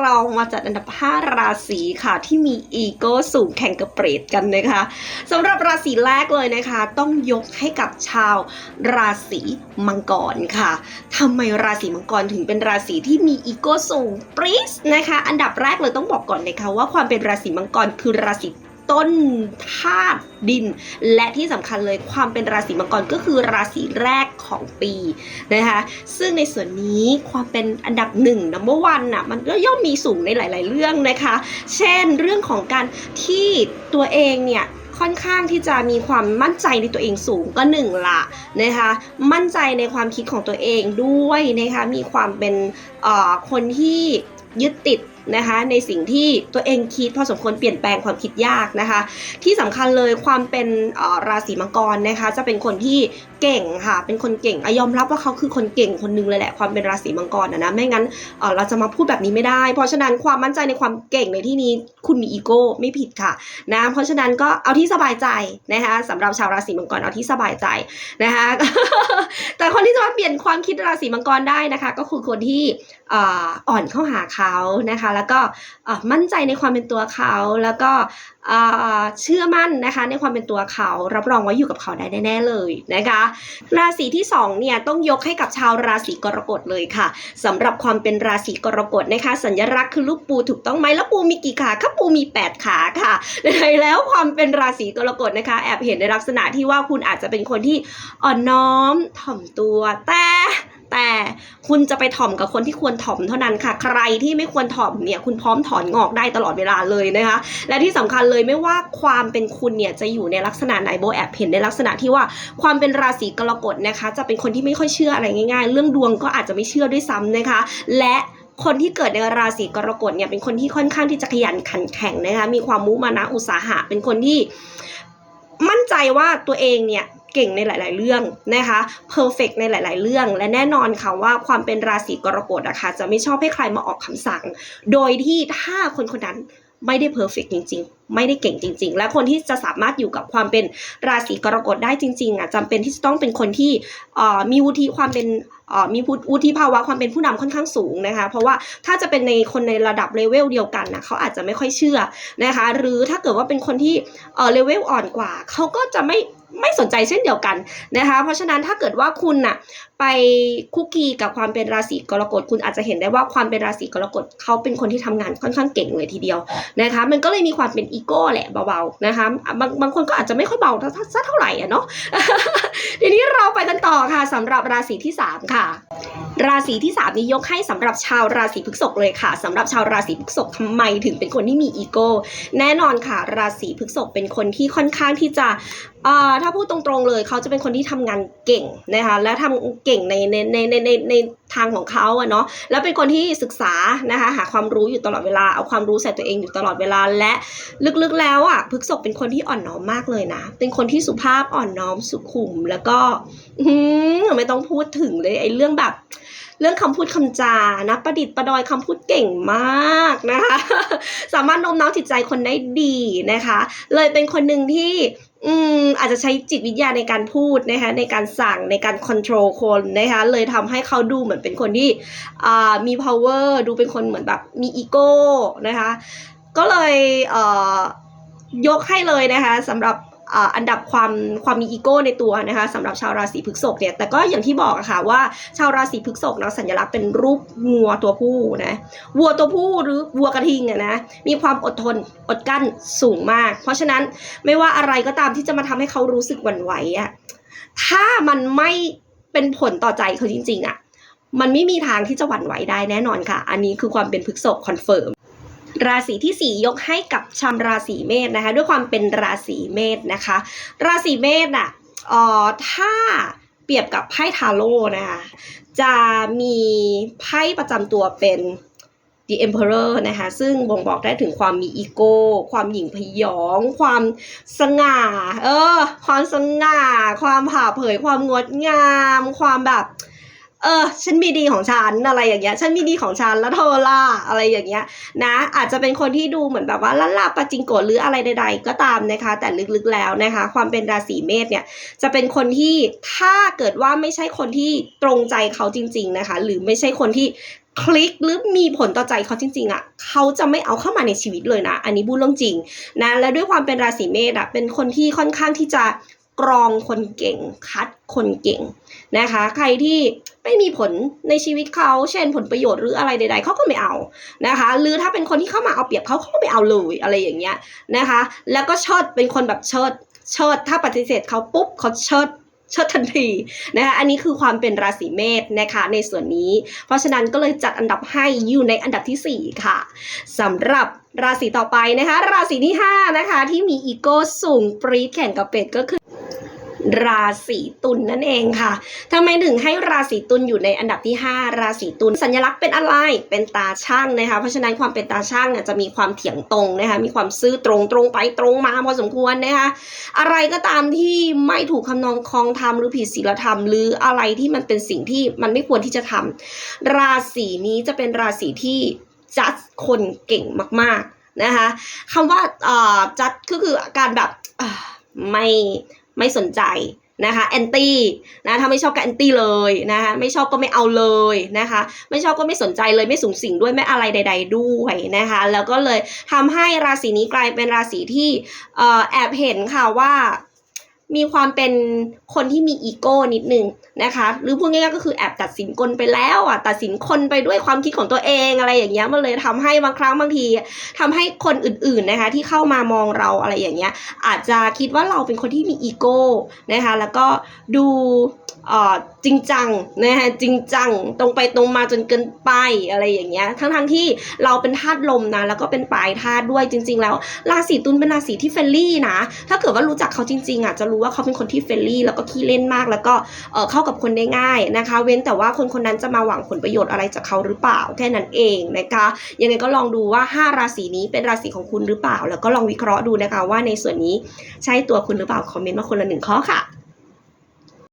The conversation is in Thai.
เรามาจัดอันดับ 5 ราศีค่ะ ที่มีอีโก้สูงแข่งกับเปรตกันนะคะสำหรับราศีแรกเลยนะคะ ต้องยกให้กับชาวราศีมังกรค่ะทำไมราศีมังกรถึงเป็นราศีที่มีอีโก้สูงปรี๊สนะคะ อันดับแรกเลยต้องบอกก่อนนะคะว่าความเป็นราศีมังกรคือราศี ต้นธาตุดิน และที่สำคัญเลยความเป็นราศีมังกรก็คือราศีแรกของปีนะคะซึ่งในส่วนนี้ความเป็นอันดับหนึ่ง number one น่ะมันก็ย่อมมีสูงในหลาย ๆ เรื่องนะคะ เช่นเรื่องของการที่ตัวเองเนี่ยค่อนข้างที่จะมีความมั่นใจในตัวเองสูงก็หนึ่งละนะคะมั่นใจในความคิดของตัวเองด้วยนะคะมีความเป็นเอ่อคนที่ยึดติด นะคะในสิ่งที่ตัวเองคิดพอสมควรเปลี่ยนแปลงความคิดยากนะคะ ที่สำคัญเลยความเป็นราศีมังกรนะคะจะเป็นคนที่ เก่งค่ะ เป็นคนเก่งอยอมรับว่าเขาคือคนเก่งคนหนึงเลยแหละความเป็นราศีมังกรนะนะไม่งั้นเราจะมาพูดแบบนี้ไม่ได้ เพราะฉะนั้นความมั่นใจในความเก่งในที่นี้คุณมีอีโก้ไม่ผิดค่ะนะเพราะฉะนั้นก็เอาที่สบายใจนะคะสำหรับชาวราศีมังกรเอาที่สบายใจนะคะแต่คนที่จะมาเปลี่ยนความคิดราศีมังกรได้นะคะ ก็คือคนที่อ่ออนเข้าหาเขานะคะ แล้วก็มั่นใจในความเป็นตัวเขาแล้วก็เชื่อมั่นนะคะในความเป็นตัวเขารับรองว่าอยู่กับเขาได้แน่ๆเลยนะคะ ราศีที่สองเนี่ยต้องยกให้กับชาวราศีกรกฎเลยค่ะสำหรับความเป็นราศีกรกฎนะคะ สัญลักษณ์คือลูกปูถูกต้องไหมแล้วปูมีกี่ขาครับปูมี 8 ขาค่ะดังแล้วความเป็นราศีกรกฎนะคะ แอบเห็นในลักษณะที่ว่าคุณอาจจะเป็นคนที่อ่อนน้อมถ่อมตัวแต่ แต่คุณจะไปถ่อมกับคนที่ควรถ่อมเท่านั้นค่ะ ใครที่ไม่ควรถ่อมเนี่ยคุณพร้อมถอนงอกได้ตลอดเวลาเลยนะคะ และที่สำคัญเลยไม่ว่าความเป็นคุณเนี่ยจะอยู่ในลักษณะไหนโบแอบเห็นในลักษณะที่ว่าความเป็นราศีกรกฎนะคะ จะเป็นคนที่ไม่ค่อยเชื่ออะไรง่าย ๆ เรื่องดวงก็อาจจะไม่เชื่อด้วยซ้ำนะคะ และคนที่เกิดในราศีกรกฎเนี่ยเป็นคนที่ค่อนข้างที่จะขยันขันแข็งนะคะมีความมุมานะอุตสาหะ เป็นคนที่มั่นใจว่าตัวเองเนี่ย เก่งในหลาย ๆ เรื่องนะคะเพอร์เฟกในหลาย ๆ เรื่อง และแน่นอนค่ะว่าความเป็นราศีกรกฎนะคะจะไม่ชอบให้ใครมาออกคำสั่ง โดยที่ถ้าคนคนนั้นไม่ได้เพอร์เฟกจริง ๆ ไม่ได้เก่งจริง ๆ และคนที่จะสามารถอยู่กับความเป็นราศีกรกฎได้จริงๆอะจำเป็นที่จะต้องเป็นคนที่มีวุฒิความเป็นมีวุฒิภาวะความเป็นผู้นำค่อนข้างสูงนะคะเพราะว่าถ้าจะเป็นในคนในระดับเลเวลเดียวกันนะเขาอาจจะไม่ค่อยเชื่อนะคะหรือถ้าเกิดว่าเป็นคนที่เลเวลอ่อนกว่าเขาก็จะไม่ไม่สนใจเช่นเดียวกันนะคะเพราะฉะนั้นถ้าเกิดว่าคุณน่ะไปคุกคีกับความเป็นราศีกรกฎคุณอาจจะเห็นได้ว่าความเป็นราศีกรกฎเขาเป็นคนที่ทำงานค่อนข้างเก่งเลยทีเดียวนะคะมันก็เลยมีความเป็นอีโก้แหละเบาๆนะคะบางบางคนก็อาจจะไม่ค่อยเบาสักเท่าไหร่อะเนาะทีนี้เราไปกันต่อ ค่ะสำหรับราศีที่ 3 ค่ะ ราศีที่ 3 นี้ยกให้สำหรับชาวราศีพฤษภเลยค่ะสำหรับชาวราศีพฤษภทำไมถึงเป็นคนที่มีอีโก้แน่นอนค่ะ ราศีพฤษภเป็นคนที่ค่อนข้างที่จะถ้าพูดตรงๆเลยเขาจะเป็นคนที่ทำงานเก่งนะคะและทำเก่งในในในในในในทางของเขาอะเนาะแล้วเป็นคนที่ศึกษานะคะหาความรู้อยู่ตลอดเวลาเอาความรู้ใส่ตัวเองอยู่ตลอดเวลาและลึกๆแล้วอะพฤษภเป็นคนที่อ่อนน้อมมากเลยนะ เป็นคนที่สุภาพอ่อนน้อมสุขุมแล้วก็อื้อหือไม่ต้องพูดถึงเลยไอ้เรื่องแบบ เรื่องคำพูดคำจานะ ประดิษฐ์ประดอยคำพูดเก่งมากนะคะ สามารถโน้มน้าวจิตใจคนได้ดีนะคะ เลยเป็นคนหนึ่งที่อืมอาจจะใช้จิตวิทยาในการพูดนะคะในการสั่งในการควบคุมคนนะคะเลยทำให้เขาดูเหมือนเป็นคนที่อ่ามี power ดูเป็นคนเหมือนแบบมีอีโก้นะคะก็เลยเอ่อยกให้เลยนะคะสำหรับ อันดับความความมีอีโก้ในตัวนะคะสำหรับชาวราศีพฤษภเนี่ยแต่ก็อย่างที่บอกอะค่ะว่าชาวราศีพฤษภเนาะสัญลักษณ์เป็นรูปงัวตัวผู้นะวัวตัวผู้หรือวัวกระทิงอะนะมีความอดทนอดกั้นสูงมาก เพราะฉะนั้นไม่ว่าอะไรก็ตามที่จะมาทำให้เขารู้สึกหวั่นไหวอะถ้ามันไม่เป็นผลต่อใจเขาจริงๆอะมันไม่มีทางที่จะหวั่นไหวได้แน่นอนค่ะ อันนี้คือความเป็นพฤษภคอนเฟิร์ม ราศีที่ 4 ยกให้กับชาวราศีเมษนะคะ ด้วยความเป็นราศีเมษนะคะ ราศีเมษอะเอ่อถ้าเปรียบกับไพ่ทาโร่นะคะจะมีไพ่ประจำตัวเป็น The Emperor นะคะซึ่งบ่งบอกได้ถึงความมีอีโก้ ความหยิ่งพยอง ความสง่า เออ ความสง่า ความผ่าเผย ความงดงาม ความแบบ เออฉันมีดีของฉันอะไรอย่างเงี้ยฉันมีดีของฉันแล้วเธอล่ะอะไรอย่างเงี้ยนะอาจจะเป็นคนที่ดูเหมือนแบบว่าล่าลาปาจิงโกหรืออะไรใด ๆ ก็ตามนะคะ แต่ลึกๆแล้วนะคะ ความเป็นราศีเมษเนี่ยจะเป็นคนที่ถ้าเกิดว่าไม่ใช่คนที่ตรงใจเขาจริง ๆนะคะ หรือไม่ใช่คนที่คลิกหรือมีผลต่อใจเขาจริงๆอะเขาจะไม่เอาเข้ามาในชีวิตเลยนะ อันนี้พูดเรื่องจริงนะและด้วยความเป็นราศีเมษอะเป็นคนที่ค่อนข้างที่จะกรองคนเก่งคัดคนเก่ง นะคะ ใครที่ไม่มีผลในชีวิตเขา เช่นผลประโยชน์หรืออะไรใด ๆเขาก็ไม่เอานะคะ หรือถ้าเป็นคนที่เข้ามาเอาเปรียบเขาเขาก็ไม่เอาเลยอะไรอย่างเงี้ยนะคะ แล้วก็เชิดเป็นคนแบบเชิดเชิดถ้าปฏิเสธเขาปุ๊บเขาเชิดเชิดทันทีนะคะอันนี้คือความเป็นราศีเมษนะคะในส่วนนี้ เพราะฉะนั้นก็เลยจัดอันดับให้อยู่ในอันดับทีสี่4 ค่ะสำหรับราศีต่อไปนะคะ ราศีที่5นะคะที่มีอีโก้สูงปรีดแข่งกับเป็ดก็คือ ราศีตุลนนั่นเองค่ะทำไมถึงให้ราศีตุลอยู่ในอันดับที่ 5 ราศีตุลสัญลักษณ์เป็นอะไร เป็นตาช่างนะคะ เพราะฉะนั้นความเป็นตาช่างเนี่ยจะมีความเถียงตรงนะคะ มีความซื่อตรงตรงไปตรงมาพอสมควรนะคะ อะไรก็ตามที่ไม่ถูกคำนองคองธรรมหรือผิดศีลธรรม หรืออะไรที่มันเป็นสิ่งที่มันไม่ควรที่จะทำราศีนี้จะเป็นราศีที่จัดคนเก่งมาก ๆนะคะคำว่าจัดก็คือการแบบไม่ ไม่สนใจนะคะแอนตี้นะถ้าไม่ชอบก็แอนตี้เลยนะคะไม่ชอบก็ไม่เอาเลยนะคะไม่ชอบก็ไม่สนใจเลยไม่สูงสิงด้วยไม่อะไรใด ๆ ด้วยนะคะแล้วก็เลยทำให้ราศีนี้กลายเป็นราศีที่เอ่อแอบเห็นค่ะว่า มีความเป็นคนที่มีอีโก้นิดนึงนะคะ หรือพูดง่ายๆก็คือแอบตัดสินคนไปแล้วอะตัดสินคนไปด้วยความคิดของตัวเองอะไรอย่างเงี้ยมันเลยทำให้บางครั้งบางทีทำให้คนอื่นๆนะคะ ที่เข้ามามองเราอะไรอย่างเงี้ย อาจจะคิดว่าเราเป็นคนที่มีอีโก้นะคะ แล้วก็ดูเอ่อจริงจังนะคะจริงจังตรงไปตรงมาจนเกินไปอะไรอย่างเงี้ยทั้งๆที่เราเป็นธาตุลมนะแล้วก็เป็นปลายธาตุด้วยจริง ๆ แล้ว ราศีตุลเป็นราศีที่เฟรนลี่นะ ถ้าเกิดว่ารู้จักเขาจริงๆอะจะรู้ว่าเขาเป็นคนที่เฟรนลี่แล้วก็ขี้เล่นมากแล้วก็เอ่อเข้ากับคนได้ง่ายนะคะ เว้นแต่ว่าคนคนนั้นจะมาหวังผลประโยชน์อะไรจากเขาหรือเปล่าแค่นั้นเองนะคะยังไงก็ลองดูว่า 5 ราศีนี้เป็นราศีของคุณหรือเปล่า แล้วก็ลองวิเคราะห์ดูนะคะว่าในส่วนนี้ใช่ตัวคุณหรือเปล่าคอมเมนต์มาคนละหนึ่งข้อค่ะ